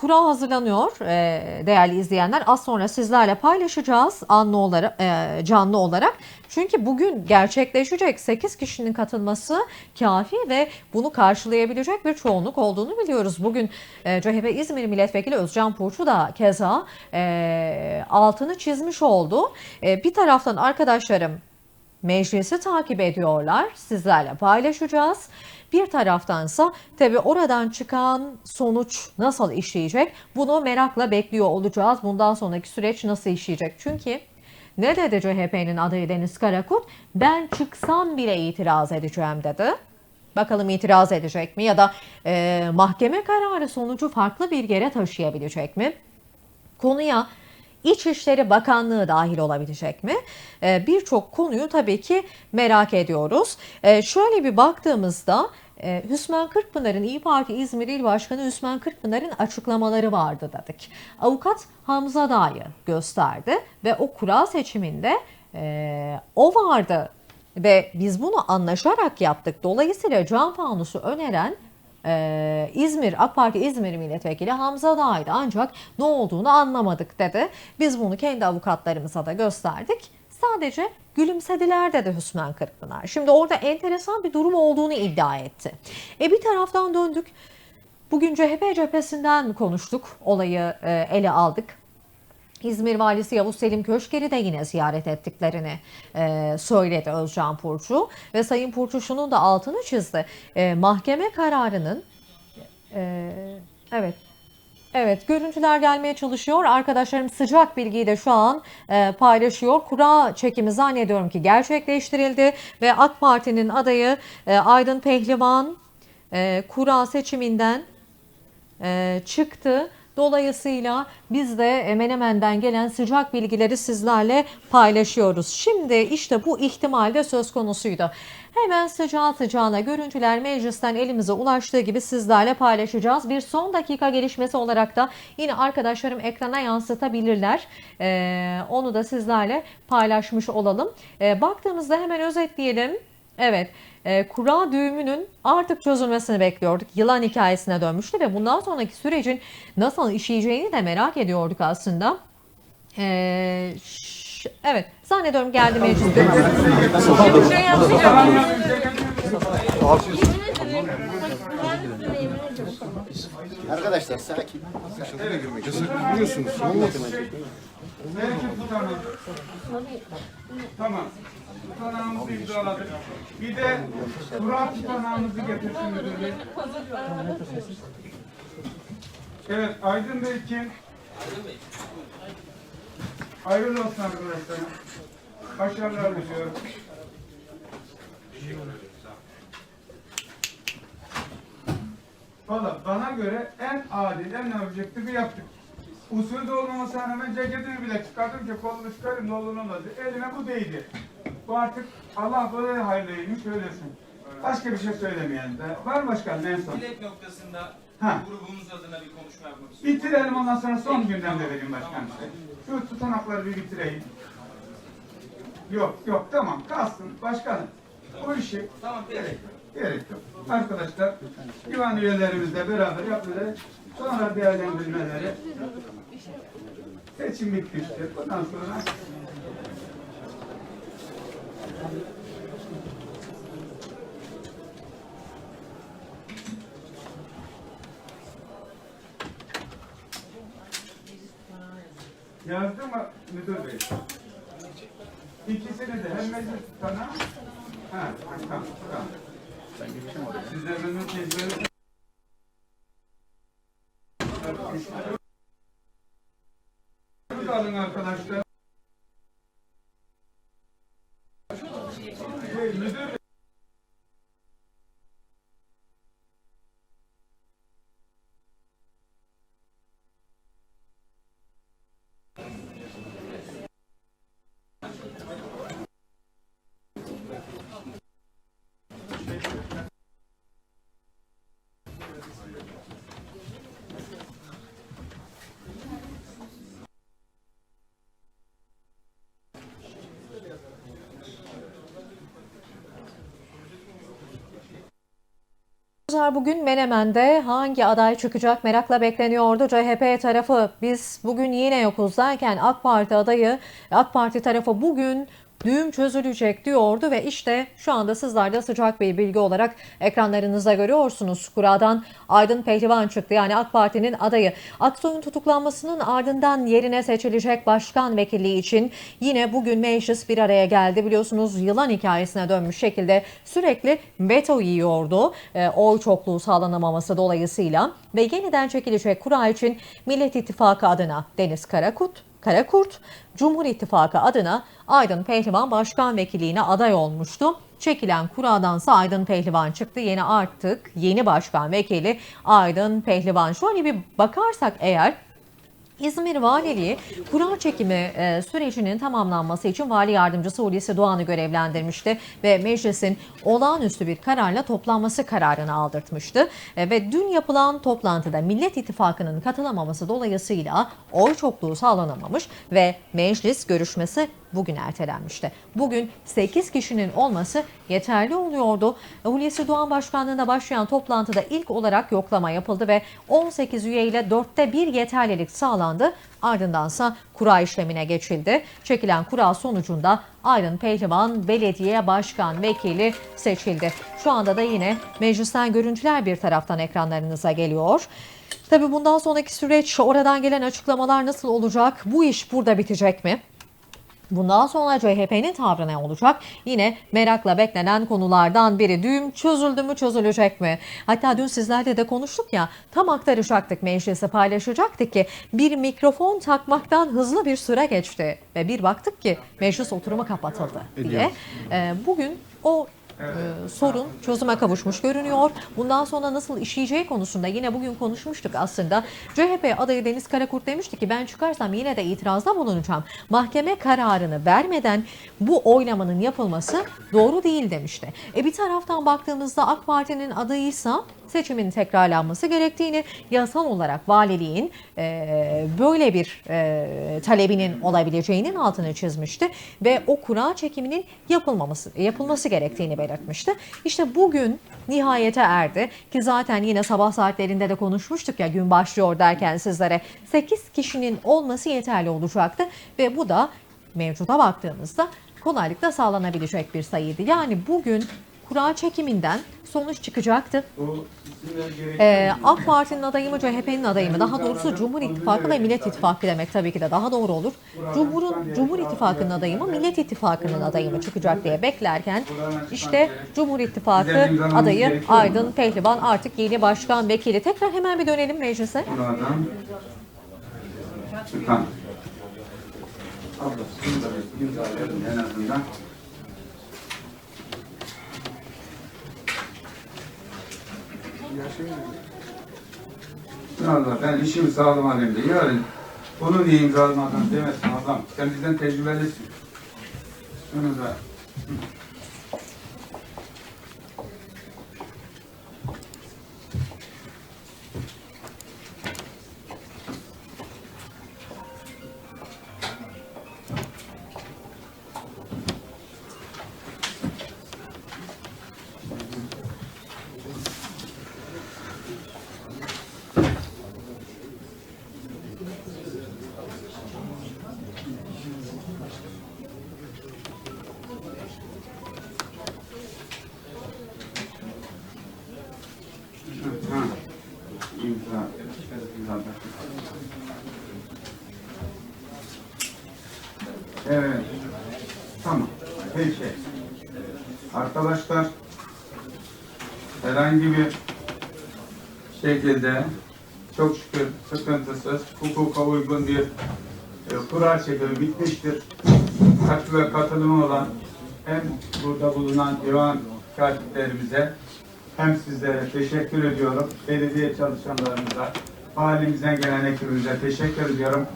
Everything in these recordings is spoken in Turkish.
Kura hazırlanıyor e, değerli izleyenler. Az sonra sizlerle paylaşacağız anlı olarak, e, canlı olarak. Çünkü bugün gerçekleşecek 8 kişinin katılması kafi ve bunu karşılayabilecek bir çoğunluk olduğunu biliyoruz. Bugün e, CHP İzmir Milletvekili Özcan Purçu da keza e, altını çizmiş oldu. E, bir taraftan arkadaşlarım meclisi takip ediyorlar. Sizlerle paylaşacağız. Bir taraftansa tabii oradan çıkan sonuç nasıl işleyecek? Bunu merakla bekliyor olacağız. Bundan sonraki süreç nasıl işleyecek? Çünkü ne dedi CHP'nin adayı Deniz Karakurt? Ben çıksam bile itiraz edeceğim dedi. Bakalım itiraz edecek mi ya da e, mahkeme kararı sonucu farklı bir yere taşıyabilecek mi? Konuya İçişleri Bakanlığı dahil olabilecek mi? Ee, Birçok konuyu tabii ki merak ediyoruz. Ee, şöyle bir baktığımızda e, Hüsmen Kırkpınar'ın İyi Parti İzmir İl Başkanı Hüsmen Kırkpınar'ın açıklamaları vardı dedik. Avukat Hamza Dağ'ı gösterdi ve o kura seçiminde e, o vardı ve biz bunu anlaşarak yaptık. Dolayısıyla can fanusu öneren ee, İzmir AK Parti İzmir Milletvekili Hamza Dağ'ydı ancak ne olduğunu anlamadık dedi. Biz bunu kendi avukatlarımıza da gösterdik. Sadece gülümsediler dedi Hüsmen Kırkpınar. Şimdi orada enteresan bir durum olduğunu iddia etti. E bir taraftan döndük. Bugün CHP cephesinden konuştuk. Olayı e, ele aldık. İzmir Valisi Yavuz Selim Köşker'i de yine ziyaret ettiklerini e, söyledi Özcan Purçu. Ve Sayın Purçu şunun da altını çizdi. E, mahkeme kararının e, evet Evet, görüntüler gelmeye çalışıyor. Arkadaşlarım sıcak bilgiyi de şu an e, paylaşıyor. Kura çekimi zannediyorum ki gerçekleştirildi ve AK Parti'nin adayı e, Aydın Pehlivan e, kura seçiminden e, çıktı. Dolayısıyla biz de Menemen'den gelen sıcak bilgileri sizlerle paylaşıyoruz. Şimdi işte bu ihtimal de söz konusuydu. Hemen sıcağı sıcağına görüntüler meclisten elimize ulaştığı gibi sizlerle paylaşacağız. Bir son dakika gelişmesi olarak da yine arkadaşlarım ekrana yansıtabilirler. Ee, onu da sizlerle paylaşmış olalım. Ee, baktığımızda hemen özetleyelim. Evet, e, kura düğümünün artık çözülmesini bekliyorduk. Yılan hikayesine dönmüştü ve bundan sonraki sürecin nasıl işleyeceğini de merak ediyorduk aslında. E, evet, zannediyorum geldi meclis Arkadaşlar sakin. Biliyorsunuz. Mevcut tutanağım. Tamam. Tutanağımızı imzaladık. Bir de kura tutanağımızı getirsin müdür bey. Evet, Aydın Bey kim? Hayırlı olsun arkadaşlar. Başarılar diliyorum. Valla bana göre en adil, en objektifi yaptık. Usul de olmamasına rağmen ceketimi bile çıkardım ki kolumu çıkarayım ne olur ne olmaz. Elime bu değdi. Bu artık Allah böyle hayırlıymış öylesin. Başka bir şey söylemeyen de. Var mı başkanım en son? Dilek noktasında Ha. grubumuz adına bir konuşma yapmak istiyorum. Bitirelim ondan sonra son gündemde vereyim başkanım. Şu tutanakları bir bitireyim. Yok yok tamam kalsın başkanım. Bu işi Tamam, peki. Gerek yok. Arkadaşlar divan üyelerimizle beraber yapmaları sonra değerlendirmeleri seçim bitmiştir. Bundan sonra Yazdı mı müdür bey? İkisini de hem meclis sana ha, tamam, tamam. Ben geçeceğim oraya. Siz de memnun tecrübenizi alın arkadaşlar. Pazar bugün Menemen'de hangi aday çıkacak merakla bekleniyordu. CHP tarafı biz bugün yine yokuz derken AK Parti adayı AK Parti tarafı bugün düğüm çözülecek diyordu ve işte şu anda sizler de sıcak bir bilgi olarak ekranlarınızda görüyorsunuz. Kura'dan Aydın Pehlivan çıktı yani AK Parti'nin adayı. Aksoy'un tutuklanmasının ardından yerine seçilecek başkan vekilliği için yine bugün meclis bir araya geldi. Biliyorsunuz yılan hikayesine dönmüş şekilde sürekli veto yiyordu. E, oy çokluğu sağlanamaması dolayısıyla ve yeniden çekilecek kura için Millet İttifakı adına Deniz Karakut, Karakurt, Cumhur İttifakı adına Aydın Pehlivan başkan vekilliğine aday olmuştu. Çekilen kuradansa Aydın Pehlivan çıktı. Yeni artık yeni başkan vekili Aydın Pehlivan. Şöyle bir bakarsak eğer İzmir Valiliği kura çekimi e, sürecinin tamamlanması için Vali Yardımcısı Hulusi Doğan'ı görevlendirmişti ve meclisin olağanüstü bir kararla toplanması kararını aldırtmıştı. E, ve dün yapılan toplantıda Millet İttifakı'nın katılamaması dolayısıyla oy çokluğu sağlanamamış ve meclis görüşmesi bugün ertelenmişti. Bugün 8 kişinin olması yeterli oluyordu. Hulusi Doğan Başkanlığı'nda başlayan toplantıda ilk olarak yoklama yapıldı ve 18 üye ile 4'te 1 yeterlilik sağlandı. Ardındansa kura işlemine geçildi. Çekilen kura sonucunda Aydın Pehlivan belediye başkan vekili seçildi. Şu anda da yine meclisten görüntüler bir taraftan ekranlarınıza geliyor. Tabii bundan sonraki süreç oradan gelen açıklamalar nasıl olacak? Bu iş burada bitecek mi? Bundan sonra CHP'nin tavrı ne olacak? Yine merakla beklenen konulardan biri. Düğüm çözüldü mü çözülecek mi? Hatta dün sizlerle de konuştuk ya tam aktaracaktık meclise paylaşacaktık ki bir mikrofon takmaktan hızlı bir süre geçti. Ve bir baktık ki meclis oturumu kapatıldı diye. Ee, bugün o e, sorun çözüme kavuşmuş görünüyor. Bundan sonra nasıl işleyeceği konusunda yine bugün konuşmuştuk aslında. CHP adayı Deniz Karakurt demişti ki ben çıkarsam yine de itirazda bulunacağım. Mahkeme kararını vermeden bu oylamanın yapılması doğru değil demişti. E bir taraftan baktığımızda AK Parti'nin adayıysa seçimin tekrarlanması gerektiğini yasal olarak valiliğin e, böyle bir e, talebinin olabileceğinin altını çizmişti ve o kura çekiminin yapılmaması yapılması gerektiğini belirtmişti. İşte bugün nihayete erdi ki zaten yine sabah saatlerinde de konuşmuştuk ya gün başlıyor derken sizlere 8 kişinin olması yeterli olacaktı ve bu da mevcuda baktığımızda kolaylıkla sağlanabilecek bir sayıydı. Yani bugün kura çekiminden sonuç çıkacaktı. Ee, AK Parti'nin adayı mı CHP'nin adayı mı? Daha doğrusu Cumhur İttifakı ve Millet İttifakı demek tabii ki de daha doğru olur. Cumhur'un Cumhur İttifakı'nın adayı mı Millet İttifakı'nın adayı mı çıkacak diye beklerken işte Cumhur İttifakı adayı Aydın Pehlivan artık yeni başkan vekili. Tekrar hemen bir dönelim meclise. Abla, en azından. Allah ben işimi sağlam halimde. Yarın bunu niye imzalamadın demezsin adam. Sen bizden tecrübelisin. Şunu da imza. Evet. Tamam. Peki. Arkadaşlar herhangi bir şekilde çok şükür sıkıntısız, hukuka uygun bir e, kura çekimi bitmiştir. Katkı ve katılımı olan hem burada bulunan divan katiplerimize hem sizlere teşekkür ediyorum. Belediye çalışanlarımıza, valimizden gelen ekibimize teşekkür ediyorum.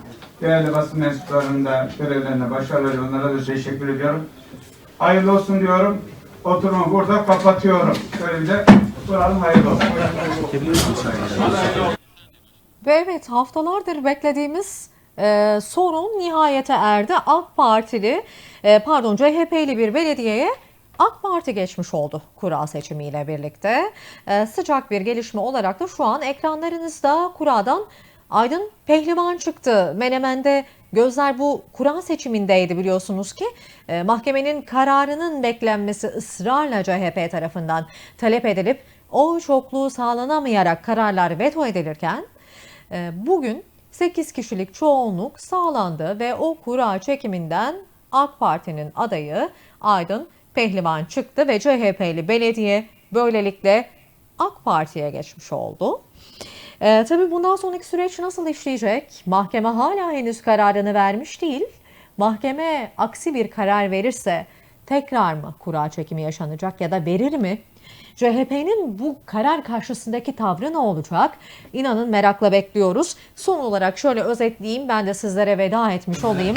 Değerli basın mensuplarının da görevlerine başarılar onlara da teşekkür ediyorum. Hayırlı olsun diyorum. Oturumu burada kapatıyorum. Şöyle bir de hayırlı olsun. Ve evet haftalardır beklediğimiz e, sorun nihayete erdi. AK Partili, e, pardon CHP'li bir belediyeye AK Parti geçmiş oldu kura seçimiyle birlikte. Ee, sıcak bir gelişme olarak da şu an ekranlarınızda kuradan Aydın Pehlivan çıktı. Menemen'de gözler bu kura seçimindeydi biliyorsunuz ki. Ee, mahkemenin kararının beklenmesi ısrarla CHP tarafından talep edilip o çokluğu sağlanamayarak kararlar veto edilirken e, bugün 8 kişilik çoğunluk sağlandı ve o kura çekiminden AK Parti'nin adayı Aydın Pehlivan çıktı ve CHP'li belediye böylelikle AK Parti'ye geçmiş oldu. Ee, tabii bundan sonraki süreç nasıl işleyecek? Mahkeme hala henüz kararını vermiş değil. Mahkeme aksi bir karar verirse tekrar mı kura çekimi yaşanacak ya da verir mi? CHP'nin bu karar karşısındaki tavrı ne olacak? İnanın merakla bekliyoruz. Son olarak şöyle özetleyeyim ben de sizlere veda etmiş olayım.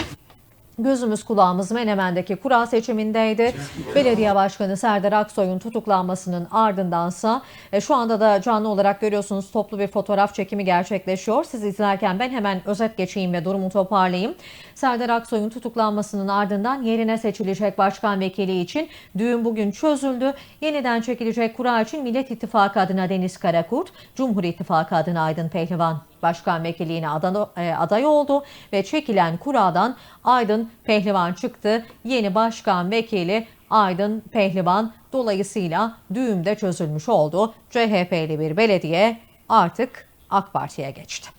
Gözümüz kulağımız Menemen'deki kura seçimindeydi. Belediye Başkanı Serdar Aksoy'un tutuklanmasının ardındansa e, şu anda da canlı olarak görüyorsunuz toplu bir fotoğraf çekimi gerçekleşiyor. Siz izlerken ben hemen özet geçeyim ve durumu toparlayayım. Serdar Aksoy'un tutuklanmasının ardından yerine seçilecek başkan vekili için düğün bugün çözüldü. Yeniden çekilecek kura için Millet İttifakı adına Deniz Karakurt, Cumhur İttifakı adına Aydın Pehlivan başkan vekilliğine e, aday oldu ve çekilen kuradan Aydın Pehlivan çıktı. Yeni başkan vekili Aydın Pehlivan dolayısıyla düğümde çözülmüş oldu. CHP'li bir belediye artık AK Parti'ye geçti.